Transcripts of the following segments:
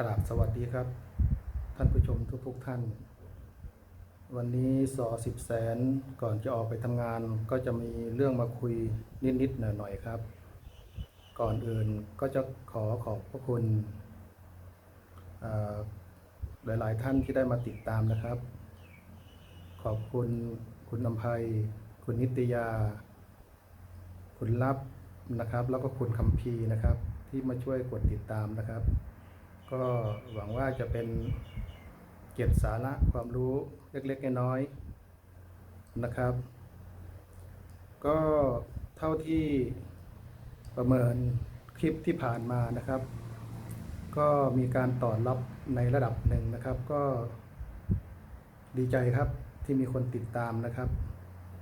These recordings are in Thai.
กราบสวัสดีครับ ท่านผู้ชมทุกๆทท่าน วันนี้สอสิบแสนก่อนจะออกไปทำงาน ก็จะมีเรื่องมาคุยนิดๆหน่อยๆครับ ก่อนอื่นก็จะขอขอบพระคุณหลาย ๆ ท่านที่ได้มาติดตามนะครับ ขอบคุณคุณอำไพคุณนิตยา คุณลับนะครับ แล้วก็คุณคำพีนะครับ ที่มาช่วยกดติดตามนะครับ ก็หวังว่าจะเป็นเก็บสาระความรู้เล็กๆน้อยๆนะครับ ก็เท่าที่ประเมินคลิปที่ผ่านมานะครับ ก็มีการตอบรับในระดับหนึ่งนะครับ ก็ดีใจครับที่มีคนติดตามนะครับ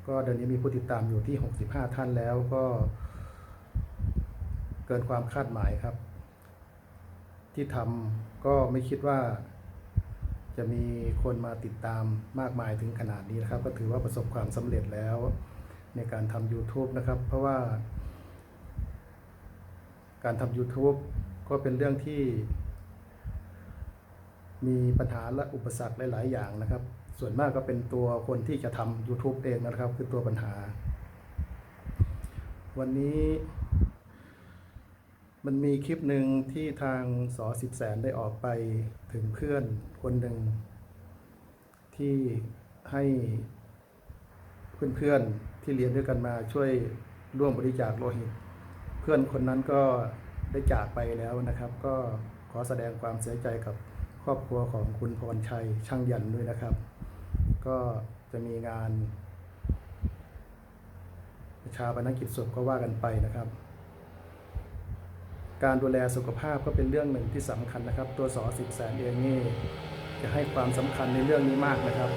ก็เดี๋ยวนี้มีผู้ติดตามอยู่ที่ 65 ท่านแล้วก็เกินความคาดหมายครับ ที่ทำก็ไม่คิดว่า จะมีคนมาติดตามมากมายถึงขนาดนี้นะครับ ก็ถือว่าประสบความสำเร็จแล้วในการทำ YouTube นะครับ เพราะว่า การทำ YouTube ก็เป็นเรื่องที่ มีปัญหาและอุปสรรคหลาย ๆ อย่างนะครับ ส่วนมากก็เป็นตัวคนที่จะทำ YouTube เองนะครับ คือตัวปัญหา วันนี้ มันมีคลิปหนึ่งที่ทางสอสิบแสนได้ออกไปถึงเพื่อนคนหนึ่ง ที่ให้เพื่อนๆที่เรียนด้วยกันมาช่วยร่วมบริจาคโลหิต เพื่อนคนนั้นก็ได้จากไปแล้วนะครับ ก็ขอแสดงความเสียใจกับครอบครัวของคุณพรชัยช่างยันด้วยนะครับ ก็จะมีงานประชาปนกิจศพก็ว่ากันไปนะครับ การดูแลสุขภาพก็เป็นเรื่องหนึ่งที่สำคัญนะครับ ตัวสอสิบแสนเองนี่จะให้ความสำคัญในเรื่องนี้มากนะครับ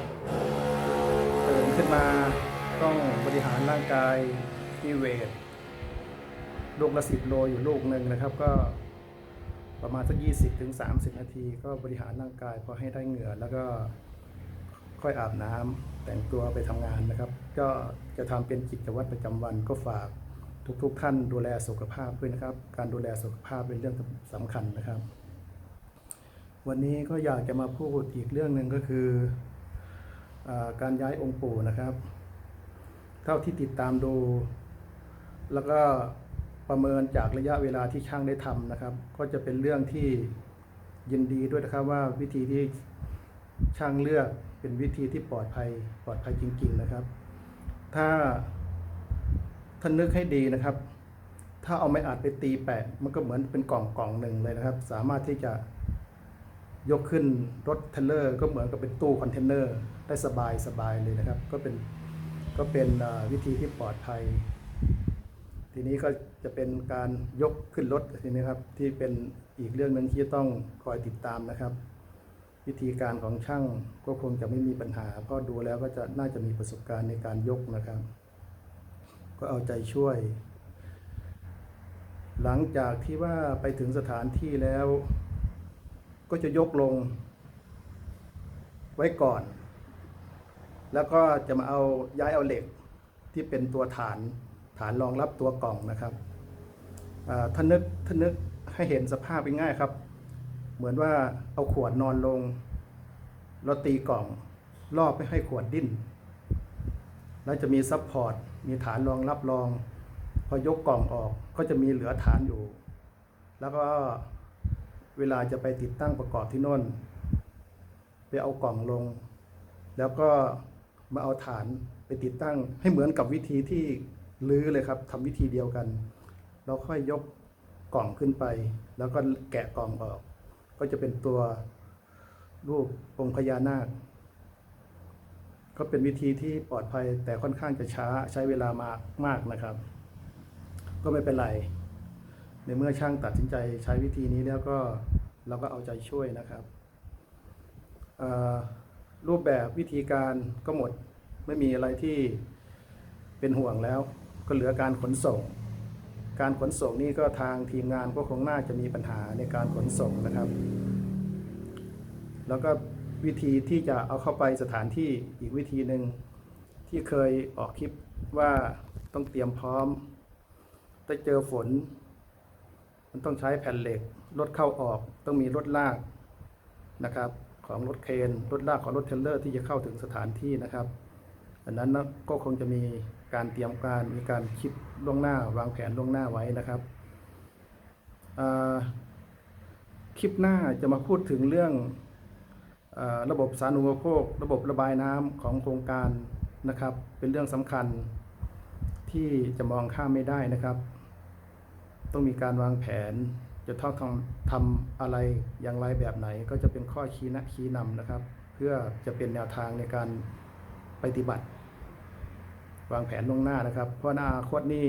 ตื่นขึ้นมาต้องบริหารร่างกายมีเวทลูกละสิบโลอยู่ลูกหนึ่งนะครับ ก็ประมาณสักยี่สิบถึงสามสิบนาที ก็บริหารร่างกายพอให้ได้เหงื่อแล้วก็ค่อยอาบน้ำแต่งตัวไปทำงานนะครับ ก็จะทำเป็นกิจวัตรประจำวันก็ฝาก ทุกๆท่านดูแลสุขภาพด้วยนะครับ การดูแลสุขภาพเป็นเรื่องสำคัญนะครับ วันนี้ก็อยากจะมาพูดอีกเรื่องหนึ่งก็คืออการย้ายองค์ปู่นะครับ เท่าที่ติดตามดู แล้วก็ประเมินจากระยะเวลาที่ช่างได้ทำนะครับ ก็จะเป็นเรื่องที่ยินดีด้วยนะครับว่าวิธีที่ช่างเลือกเป็นวิธีที่ปลอดภัยปลอดภัยจริง ๆ นะครับ ถ้า ท่านนึกให้ดีนะครับ ถ้าเอาไม้อัดไปตีแปะ มันก็เหมือนเป็นกล่องกล่องหนึ่งเลยนะครับ สามารถที่จะยกขึ้นรถเทรลเลอร์ก็เหมือนกับเป็นตู้คอนเทนเนอร์ได้สบายสบายเลยนะครับ ก็เป็นก็เป็นวิธีที่ปลอดภัย ทีนี้ก็จะเป็นการยกขึ้นรถทีนี้ครับที่เป็นอีกเรื่องหนึ่งที่ต้องคอยติดตามนะครับ วิธีการของช่างก็คงจะไม่มีปัญหาเพราะดูแล้วก็จะน่าจะมีประสบการณ์ในการยกนะครับ ก็เอาใจช่วย หลังจากที่ว่าไปถึงสถานที่แล้ว ก็จะยกลง ไว้ก่อน แล้วก็จะมาเอาย้ายเอาเหล็กที่เป็นตัวฐานฐานรองรับตัวกล่องนะครับท่านนึกท่านึกให้เห็นสภาพง่ายๆครับ เหมือนว่าเอาขวดนอนลงแล้วตีกล่อง รอบไม่ให้ขวดดิ้น แล้วจะมีซับพอร์ต มีฐานรองรับรอง พอยกกล่องออกก็จะมีเหลือฐานอยู่ แล้วก็เวลาจะไปติดตั้งประกอบที่น่น ไปเอากล่องลง แล้วก็มาเอาฐานไปติดตั้งให้เหมือนกับวิธีที่ลื้อเลยครับทำวิธีเดียวกัน เราค่อยยกกล่องขึ้นไป แล้วก็แกะกล่องออก ก็จะเป็นตัวรูปองค์พญานาค ก็เป็นวิธีที่ปลอดภัยแต่ค่อนข้างจะช้าใช้เวลามากมากนะครับ ก็ไม่เป็นไร ในเมื่อช่างตัดสินใจใช้วิธีนี้แล้วก็เราก็เอาใจช่วยนะครับรูปแบบวิธีการก็หมดไม่มีอะไรที่เป็นห่วงแล้ว ก็เหลือการขนส่ง การขนส่งนี่ก็ทางทีมงานก็คงน่าจะมีปัญหาในการขนส่งนะครับ แล้วก็ วิธีที่จะเอาเข้าไปสถานที่อีกวิธีหนึ่งที่เคยออกคลิปว่าต้องเตรียมพร้อมถ้าเจอฝน มันต้องใช้แผ่นเหล็กรถเข้าออกต้องมีรถลากนะครับ ของรถเครนรถลากของรถเทรลเลอร์ที่จะเข้าถึงสถานที่นะครับอันนั้นนะก็คงจะมีการเตรียมการมีการคิดล่วงหน้า วางแผนล่วงหน้าไว้นะครับคลิปหน้าจะมาพูดถึงเรื่อง ระบบสาธารณูปโภค ระบบระบายน้ำของโครงการนะครับ เป็นเรื่องสำคัญที่จะมองข้ามไม่ได้นะครับ ต้องมีการวางแผนจะต้องทำทำอะไรอย่างไรแบบไหน ก็จะเป็นข้อชี้นะชี้นำนะครับ เพื่อจะเป็นแนวทางในการปฏิบัติ วางแผนล่วงหน้านะครับ เพราะในอนาคตนี่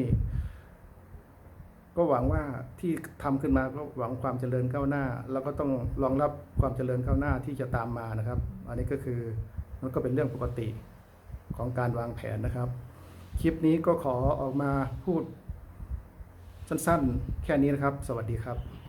ก็หวังว่าที่ทำขึ้นมาก็หวังความเจริญก้าวหน้า แล้วก็ต้องรองรับความเจริญก้าวหน้าที่จะตามมานะครับ อันนี้ก็คือมันก็เป็นเรื่องปกติของการวางแผนนะครับ คลิปนี้ก็ขอออกมาพูดสั้นๆ แค่นี้นะครับ สวัสดีครับ